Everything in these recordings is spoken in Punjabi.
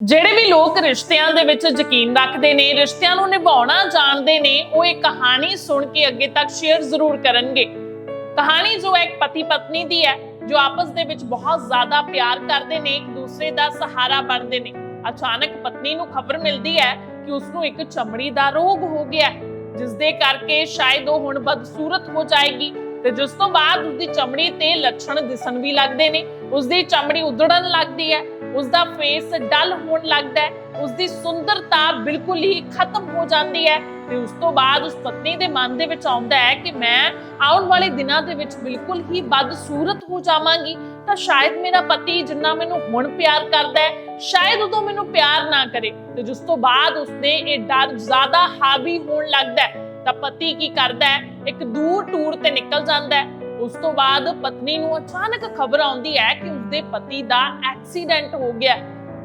ਜਿਹੜੇ ਵੀ ਲੋਕ ਰਿਸ਼ਤਿਆਂ ਦੇ ਵਿੱਚ ਯਕੀਨ ਰੱਖਦੇ ਨੇ ਰਿਸ਼ਤਿਆਂ ਨੂੰ ਨਿਭਾਉਣਾ ਜਾਣਦੇ ਨੇ ਉਹ ਇਹ ਕਹਾਣੀ ਸੁਣ ਕੇ ਅੱਗੇ ਤੱਕ ਸ਼ੇਅਰ ਜ਼ਰੂਰ ਕਰਨਗੇ। ਕਹਾਣੀ ਜੋ ਹੈ ਇੱਕ ਪਤੀ ਪਤਨੀ ਦੀ ਹੈ ਜੋ ਆਪਸ ਦੇ ਵਿੱਚ ਬਹੁਤ ਜ਼ਿਆਦਾ ਪਿਆਰ ਕਰਦੇ ਨੇ ਇੱਕ ਦੂਸਰੇ ਦਾ ਸਹਾਰਾ ਬਣਦੇ ਨੇ। ਅਚਾਨਕ ਪਤਨੀ ਨੂੰ ਖਬਰ ਮਿਲਦੀ ਹੈ ਕਿ ਉਸ ਨੂੰ ਇੱਕ ਚਮੜੀ ਦਾ ਰੋਗ ਹੋ ਗਿਆ ਹੈ, ਜਿਸ ਦੇ ਕਰਕੇ ਸ਼ਾਇਦ ਉਹ ਹੁਣ ਬਦਸੂਰਤ ਹੋ ਜਾਏਗੀ ਤੇ ਜਿਸ ਤੋਂ ਬਾਅਦ ਉਸਦੀ ਚਮੜੀ ਤੇ ਲੱਛਣ ਦਿਸਣ ਵੀ ਲੱਗਦੇ ਨੇ। ਉਸਦੀ ਚਮੜੀ ਉਧੜਨ ਲੱਗਦੀ ਹੈ ਉਸਦਾ ਫੇਸ ਡਲ ਹੋਣ ਲੱਗਦਾ ਹੈ, ਉਸਦੀ ਸੁੰਦਰਤਾ ਬਿਲਕੁਲ ਹੀ ਖਤਮ ਹੋ ਜਾਂਦੀ ਹੈ ਤੇ ਉਸ ਤੋਂ ਬਾਅਦ ਉਸ ਪਤਨੀ ਦੇ ਮਨ ਦੇ ਵਿੱਚ ਆਉਂਦਾ ਹੈ ਕਿ ਮੈਂ ਆਉਣ ਵਾਲੇ ਦਿਨਾਂ ਦੇ ਵਿੱਚ ਬਿਲਕੁਲ ਹੀ ਬਦਸੂਰਤ ਹੋ ਜਾਵਾਂਗੀ। ਤਾਂ ਸ਼ਾਇਦ ਮੇਰਾ ਪਤੀ ਜਿੰਨਾ ਮੈਨੂੰ ਹੁਣ ਪਿਆਰ ਕਰਦਾ ਹੈ, ਸ਼ਾਇਦ ਉਦੋਂ ਮੈਨੂੰ ਪਿਆਰ ਨਾ ਕਰੇ ਤੇ ਜਿਸ ਤੋਂ ਬਾਅਦ ਉਸਦੇ ਇਹ ਡਰ ਜ਼ਿਆਦਾ ਹਾਵੀ ਹੋਣ ਲੱਗਦਾ ਹੈ। ਤਾਂ ਪਤੀ ਕੀ ਕਰਦਾ ਹੈ, ਇੱਕ ਦੂਰ ਟੂਰ ਤੇ ਨਿਕਲ ਜਾਂਦਾ ਹੈ। ਉਸ ਤੋਂ ਬਾਅਦ ਪਤਨੀ ਨੂੰ ਅਚਾਨਕ ਖਬਰ ਆਉਂਦੀ ਹੈ ਕਿ ਉਸਦੇ ਪਤੀ ਦਾ ਐਕਸੀਡੈਂਟ ਹੋ ਗਿਆ।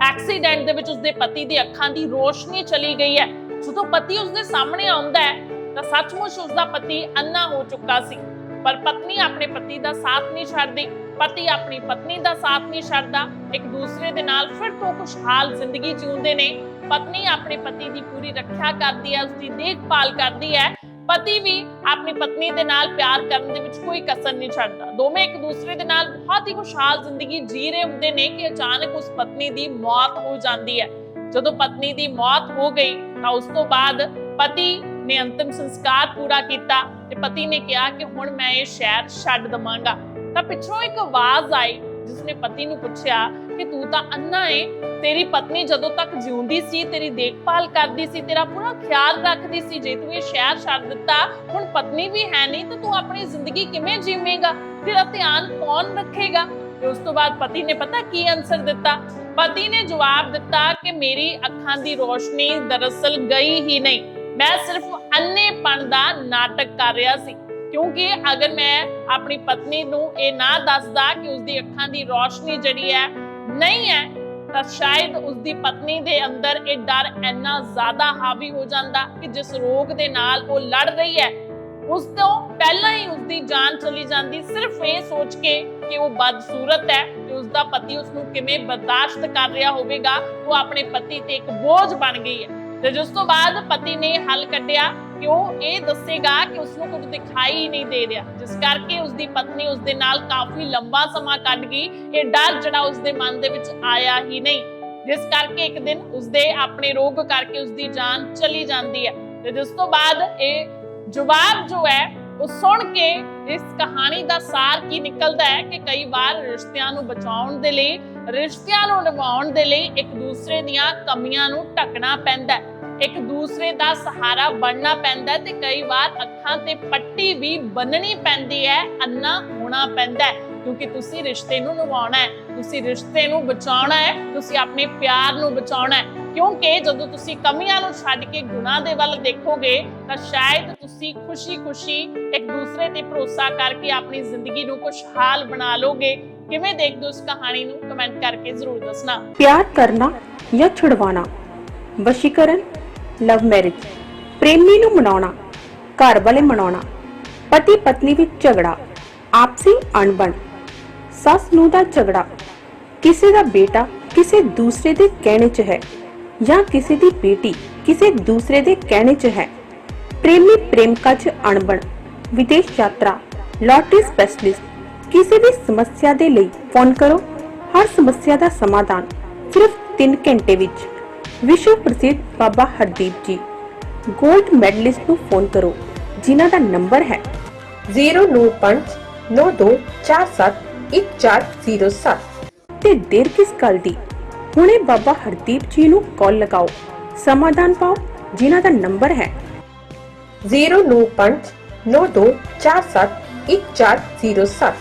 ਐਕਸੀਡੈਂਟ ਦੇ ਵਿੱਚ ਉਸਦੇ ਪਤੀ ਦੀ ਅੱਖਾਂ ਦੀ ਰੋਸ਼ਨੀ ਚਲੀ ਗਈ ਹੈ। ਜਦੋਂ ਪਤੀ ਉਸਦੇ ਸਾਹਮਣੇ ਆਉਂਦਾ ਹੈ, ਤਾਂ ਸੱਚਮੁੱਚ ਉਸਦਾ ਪਤੀ ਅੰਨਾ ਹੋ ਚੁੱਕਾ ਸੀ। ਪਰ ਪਤਨੀ ਆਪਣੇ ਪਤੀ ਦਾ ਸਾਥ ਨਹੀਂ ਛੱਡਦੀ। ਪਤੀ ਆਪਣੀ ਪਤਨੀ ਦਾ ਸਾਥ ਨਹੀਂ ਛੱਡਦਾ। ਇੱਕ ਦੂਸਰੇ ਦੇ ਨਾਲ ਫਿਰ ਤੋਂ ਖੁਸ਼ਹਾਲ ਜ਼ਿੰਦਗੀ ਜਿਉਂਦੇ ਨੇ। ਪਤਨੀ ਆਪਣੇ ਪਤੀ ਦੀ ਪੂਰੀ ਰੱਖਿਆ ਕਰਦੀ ਹੈ, ਉਸਦੀ ਦੇਖਭਾਲ ਕਰਦੀ ਹੈ। ਪਤੀ ਵੀ ਆਪਣੀ ਪਤਨੀ ਦੇ ਨਾਲ ਪਿਆਰ ਕਰਨ ਦੇ ਵਿੱਚ ਕੋਈ ਕਸਰ ਨਹੀਂ ਛੱਡਦਾ। ਦੋਵੇਂ ਇੱਕ ਦੂਸਰੇ ਦੇ ਨਾਲ ਬਹੁਤ ਹੀ ਖੁਸ਼ਹਾਲ ਜ਼ਿੰਦਗੀ ਜੀ ਰਹੇ ਹੁੰਦੇ ਨੇ ਕਿ ਅਚਾਨਕ ਉਸ ਪਤਨੀ ਦੀ ਮੌਤ ਹੋ ਜਾਂਦੀ ਹੈ। ਜਦੋਂ ਪਤਨੀ ਦੀ ਮੌਤ ਹੋ ਗਈ ਤਾਂ ਉਸ ਤੋਂ ਬਾਅਦ ਪਤੀ ਨੇ ਅੰਤਿਮ ਸੰਸਕਾਰ ਪੂਰਾ ਕੀਤਾ ਤੇ ਪਤੀ ਨੇ ਕਿਹਾ ਕਿ ਹੁਣ ਮੈਂ ਇਹ ਸ਼ਹਿਰ ਛੱਡ ਦਵਾਂਗਾ। ਤਾਂ ਪਿੱਛੋਂ ਇੱਕ ਆਵਾਜ਼ ਆਈ ਜਿਸਨੇ ਪਤੀ ਨੂੰ ਪੁੱਛਿਆ ਕਿ ਤੂੰ ਤਾਂ ਅੰਨਾ ਏ, ਤੇਰੀ ਪਤਨੀ ਜਦੋਂ ਤੱਕ ਜਿਉਂਦੀ ਸੀ, ਤੇਰੀ ਦੇਖਭਾਲ ਕਰਦੀ ਸੀ, ਤੇਰਾ ਪੂਰਾ ਖਿਆਲ ਰੱਖਦੀ ਸੀ, ਜੇ ਤੂੰ ਇਹ ਸ਼ਹਿਰ ਛੱਡ ਦਿੱਤਾ, ਹੁਣ ਪਤਨੀ ਵੀ ਹੈ ਨਹੀਂ, ਤਾਂ ਤੂੰ ਆਪਣੀ ਜ਼ਿੰਦਗੀ ਕਿਵੇਂ ਜੀਵੇਂਗਾ? ਤੇਰਾ ਧਿਆਨ ਕੌਣ ਰੱਖੇਗਾ? ਤੇ ਉਸ ਤੋਂ ਬਾਅਦ ਪਤੀ ਨੇ ਪਤਾ ਕੀ ਆਨਸਰ ਦਿੱਤਾ? ਪਤੀ ਨੇ ਜਵਾਬ ਦਿੱਤਾ ਕਿ ਮੇਰੀ ਅੱਖਾਂ ਦੀ ਰੋਸ਼ਨੀ ਦਰਅਸਲ ਗਈ ਹੀ ਨਹੀਂ। ਮੈਂ ਸਿਰਫ ਅੰਨੇਪਣ ਦਾ ਨਾਟਕ ਕਰ ਰਿਹਾ ਸੀ। ਕਿਉਂਕਿ ਅਗਰ ਮੈਂ ਆਪਣੀ ਪਤਨੀ ਨੂੰ ਇਹ ਨਾ ਦੱਸਦਾ ਕਿ ਉਸਦੀ ਅੱਖਾਂ ਦੀ ਰੋਸ਼ਨੀ ਜਿਹੜੀ ਹੈ ਨਹੀਂ ਹੈ, ਤਾਂ ਸ਼ਾਇਦ ਉਸਦੀ ਪਤਨੀ ਦੇ ਅੰਦਰ ਇਹ ਡਰ ਇੰਨਾ ਜ਼ਿਆਦਾ ਹਾਵੀ ਹੋ ਜਾਂਦਾ ਕਿ ਜਿਸ ਰੋਗ ਦੇ ਨਾਲ ਉਹ ਲੜ ਰਹੀ ਹੈ, ਉਸ ਤੋਂ ਪਹਿਲਾਂ ਹੀ ਉਸਦੀ ਜਾਨ ਚਲੀ ਜਾਂਦੀ। ਸਿਰਫ ਇਹ ਸੋਚ ਕੇ ਕਿ ਉਹ ਬਦਸੂਰਤ ਹੈ ਤੇ ਉਸਦਾ ਪਤੀ ਉਸ ਨੂੰ ਕਿਵੇਂ ਬਰਦਾਸ਼ਤ ਕਰ ਰਿਹਾ ਹੋਵੇਗਾ, ਉਹ ਆਪਣੇ ਪਤੀ ਤੇ ਇੱਕ ਬੋਝ ਬਣ ਗਈ ਹੈ। ਤੇ ਜਿਸ ਤੋਂ ਬਾਅਦ ਪਤੀ ਨੇ ਹੱਲ ਕੱਢਿਆ ਕਿਉਂ ਇਹ ਦੱਸੇਗਾ ਕਿ ਉਸ ਨੂੰ ਕੁਝ ਦਿਖਾਈ ਨਹੀਂ ਦੇ ਰਿਹਾ। ਜਿਸ ਕਰਕੇ ਉਸਦੀ ਪਤਨੀ ਉਸ ਦੇ ਨਾਲ ਕਾਫੀ ਲੰਬਾ ਸਮਾਂ ਕੱਢ ਗਈ। ਇਹ ਡਰ ਜਿਹੜਾ ਉਸਦੇ ਮਨ ਦੇ ਵਿੱਚ ਆਇਆ ਹੀ ਨਹੀਂ। ਜਿਸ ਕਰਕੇ ਇੱਕ ਦਿਨ ਉਸਦੇ ਆਪਣੇ ਰੋਗ ਕਰਕੇ ਉਸਦੀ ਜਾਨ ਚਲੀ ਜਾਂਦੀ ਹੈ। ਤੇ ਜਿਸ ਤੋਂ ਬਾਅਦ ਇਹ ਜਵਾਬ ਜੋ ਹੈ, ਉਹ ਸੁਣ ਕੇ ਇਸ ਕਹਾਣੀ ਦਾ ਸਾਰ ਕੀ ਨਿਕਲਦਾ ਹੈ ਕਿ ਕਈ ਵਾਰ ਰਿਸ਼ਤਿਆਂ ਨੂੰ ਬਚਾਉਣ ਦੇ ਲਈ, ਰਿਸ਼ਤਿਆਂ ਨੂੰ ਨਿਭਾਉਣ ਦੇ ਲਈ ਇੱਕ ਦੂਸਰੇ ਦੀਆਂ ਕਮੀਆਂ ਨੂੰ ਢੱਕਣਾ ਪੈਂਦਾ ਹੈ। ਇੱਕ ਦੂਸਰੇ ਦਾ ਸਹਾਰਾ ਬਣਨਾ ਪੈਂਦਾ ਤੇ ਕਈ ਵਾਰ ਅੱਖਾਂ ਤੇ ਪੱਟੀ ਵੀ ਬੰਨਣੀ ਪੈਂਦੀ ਹੈ, ਅੰਨਾ ਹੋਣਾ ਪੈਂਦਾ ਹੈ, ਕਿਉਂਕਿ ਤੁਸੀਂ ਰਿਸ਼ਤੇ ਨੂੰ ਨਿਭਾਉਣਾ ਹੈ, ਤੁਸੀਂ ਰਿਸ਼ਤੇ ਨੂੰ ਬਚਾਉਣਾ ਹੈ, ਤੁਸੀਂ ਆਪਣੇ ਪਿਆਰ ਨੂੰ ਬਚਾਉਣਾ ਹੈ, ਕਿਉਂਕਿ ਜਦੋਂ ਤੁਸੀਂ ਕਮੀਆਂ ਨੂੰ ਛੱਡ ਕੇ ਗੁਨਾਹ ਦੇ ਵੱਲ ਦੇਖੋਗੇ, ਤਾਂ ਸ਼ਾਇਦ ਤੁਸੀਂ ਖੁਸ਼ੀ-ਖੁਸ਼ੀ ਇੱਕ ਦੂਸਰੇ ਤੇ ਭਰੋਸਾ ਕਰਕੇ ਆਪਣੀ ਜ਼ਿੰਦਗੀ ਨੂੰ ਖੁਸ਼ਹਾਲ ਬਣਾ ਲੋਗੇ। ਕਿਵੇਂ ਦੇਖਦੇ ਹੋ ਇਸ ਕਹਾਣੀ ਨੂੰ? ਕਮੈਂਟ ਕਰਕੇ ਜ਼ਰੂਰ ਦੱਸਣਾ। ਪਿਆਰ ਕਰਨਾ ਜਾਂ ਛੁਡਵਾਣਾ ਵਸ਼ੀਕਰਨ ਲਵ ਮੈਰਿਜ ਪ੍ਰੇਮੀ ਨੂੰ ਮਨਾਉਣਾ, ਘਰ ਵਾਲੇ ਮਨਾਉਣਾ, ਪਤੀ ਪਤਨੀ ਵਿੱਚ ਝਗੜਾ, ਆਪਸੀ ਅਣਬਣ, ਸੱਸ ਨੂੰ ਦਾ ਝਗੜਾ, ਕਿਸੇ ਦਾ ਬੇਟਾ ਕਿਸੇ ਦੂਸਰੇ ਦੇ ਕਹਿਣੇ 'ਚ ਹੈ ਜਾਂ ਕਿਸੇ ਦੀ ਬੇਟੀ ਕਿਸੇ ਦੂਸਰੇ ਦੇ ਕਹਿਣੇ 'ਚ ਹੈ। ਪ੍ਰੇਮੀ ਪ੍ਰੇਮਕਾ 'ਚ ਅਣਬਣ, ਵਿਦੇਸ਼ ਯਾਤਰਾ, ਲਾਟਰੀ ਸਪੈਸ਼ਲਿਸਟ ਕਿਸੇ ਵੀ ਸਮੱਸਿਆ ਦੇ ਲਈ ਫੋਨ ਕਰੋ, ਹਰ ਸਮੱਸਿਆ ਦਾ ਸਮਾਧਾਨ ਸਿਰਫ 3 ਘੰਟੇ ਵਿੱਚ। ਵਿਸ਼ਵ ਪ੍ਰਸਿੱਧ ਬਾਬਾ ਹਰਦੀਪ ਜੀ। ਗੋਲਡ ਮੈਡਲਿਸਟ ਨੂੰ ਫੋਨ ਕਰੋ, ਜਿਨ੍ਹਾਂ ਦਾ ਨੰਬਰ ਹੈ 09592471407 ਤੇ ਦੇਰ ਕਿਸ ਗੱਲ ਦੀ? ਹੁਣੇ ਬਾਬਾ ਹਰਦੀਪ ਜੀ ਨੂੰ ਕਾਲ ਲਗਾਓ। ਸਮਾਧਾਨ ਪਾਓ, ਜਿਨ੍ਹਾਂ ਦਾ ਨੰਬਰ ਹੈ 09592471407